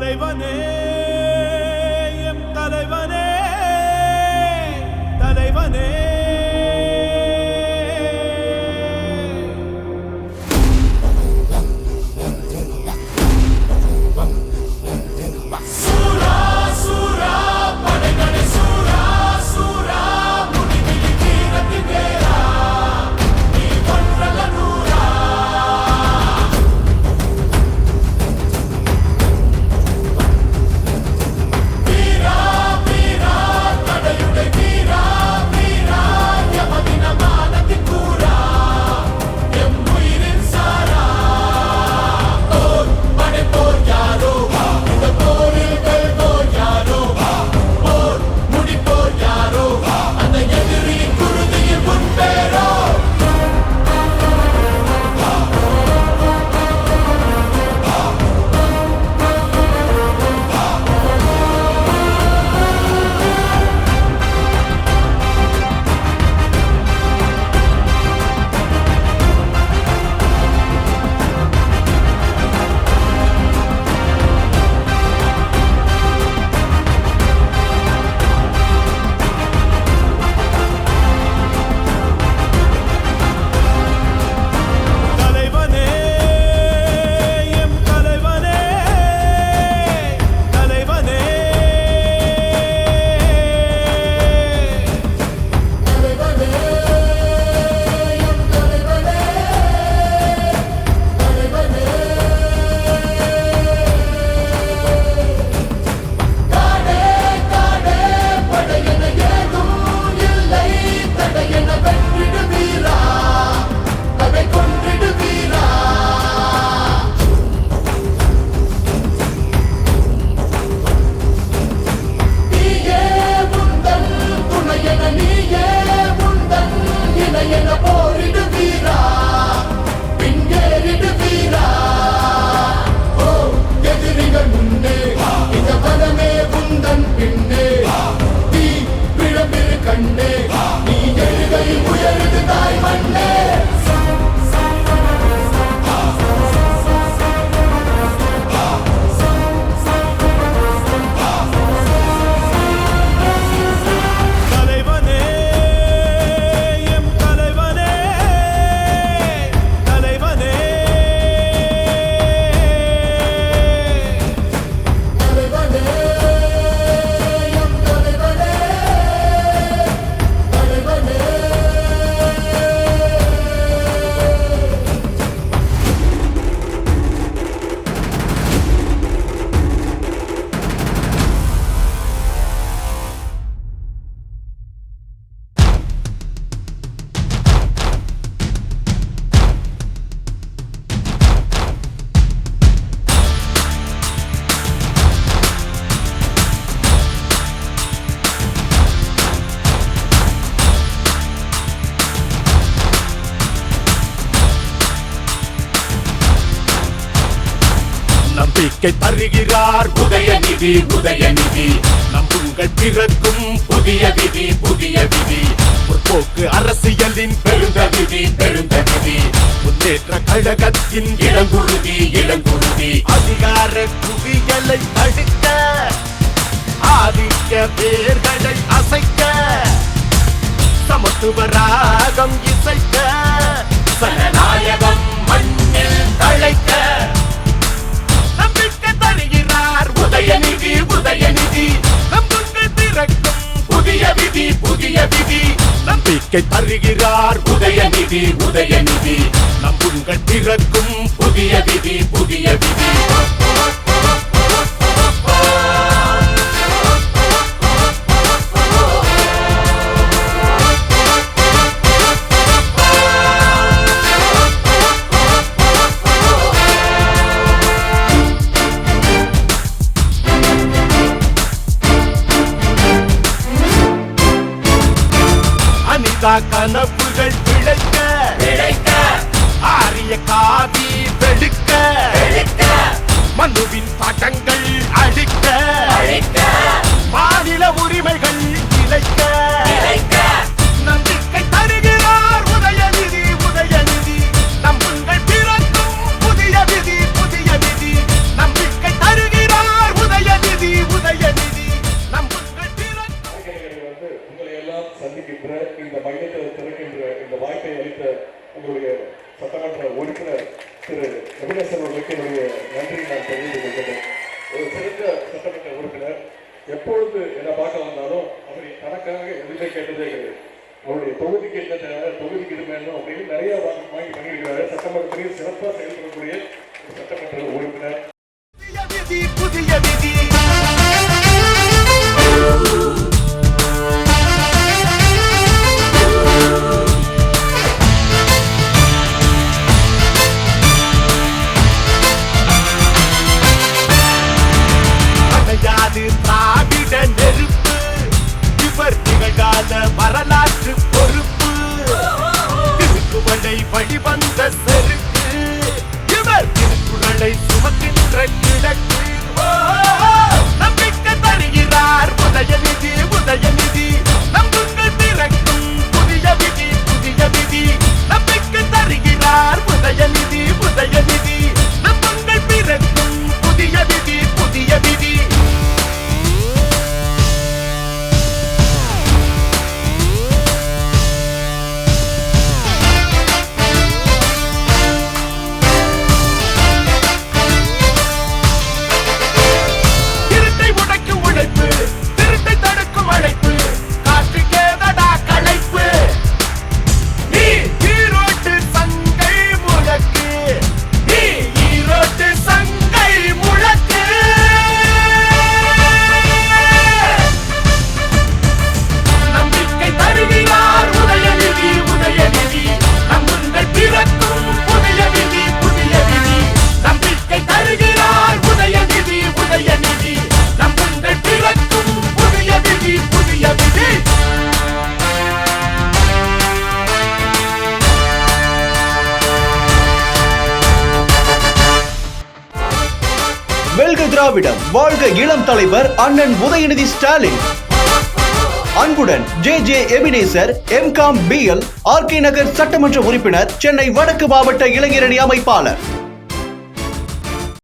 தலைவனே எம் நம்பிக்கை தருகிறார். உதயநிதி நம் உங்கள் பிறக்கும் புதிய விதி புதிய விதி. முற்போக்கு அரசியலின் பெருந்த விதி பெருந்த விதி. முன்னேற்ற கழகத்தின் இளங்குருதி இளங்குருதி. அதிகார குவியலை தடுக்க ஆதிக்க பேர்களை அசைக்க சமத்துவ ராகம் இசைக்க சனநாயகம் நம்பிக்கை தருகிறார். உதயநிதி உதயநிதி நம்புங்கள் பிறக்கும் புதிய விதி புதிய விதி. அனிதா சேர்ந்த உங்களுடைய சட்டமன்ற உறுப்பினர் திரு ரவிதாசன் அவர்களுக்கு என்னுடைய நன்றி நான் தெரிந்து கொள்கிறேன். ஒரு சிறந்த சட்டமன்ற உறுப்பினர் எப்பொழுது என்னை பார்க்க வந்தாலும் அவர் தனக்காக எதுவுமே கேட்டதே கிடையாது. அவருடைய தொகுதிக்கு என்ன தேவை தொகுதிக்கு இது வேணும் அப்படின்னு நிறைய வாங்கி பண்ணியிருக்கிறாரு சட்டமன்றத்திலேயே சிறப்பாக செயல்படக்கூடிய சட்டமன்ற உறுப்பினர். நிகழ்கால வரலாற்று பொறுப்பு. திருக்குவளை வழிவந்த செருக்கு. இவர் திருக்குறளை சுமக்கின்ற கிழக்கு. நம்பிக்கை தருகிறார் உதயநிதி உதயநிதி. திராவிடம். வாழ்க இளம் தலைவர் அண்ணன் உதயநிதி ஸ்டாலின். அன்புடன் J J Ebenezer MCom BL RK Nagar சட்டமன்ற உறுப்பினர் சென்னை வடக்கு மாவட்ட இளைஞரணி அமைப்பாளர்.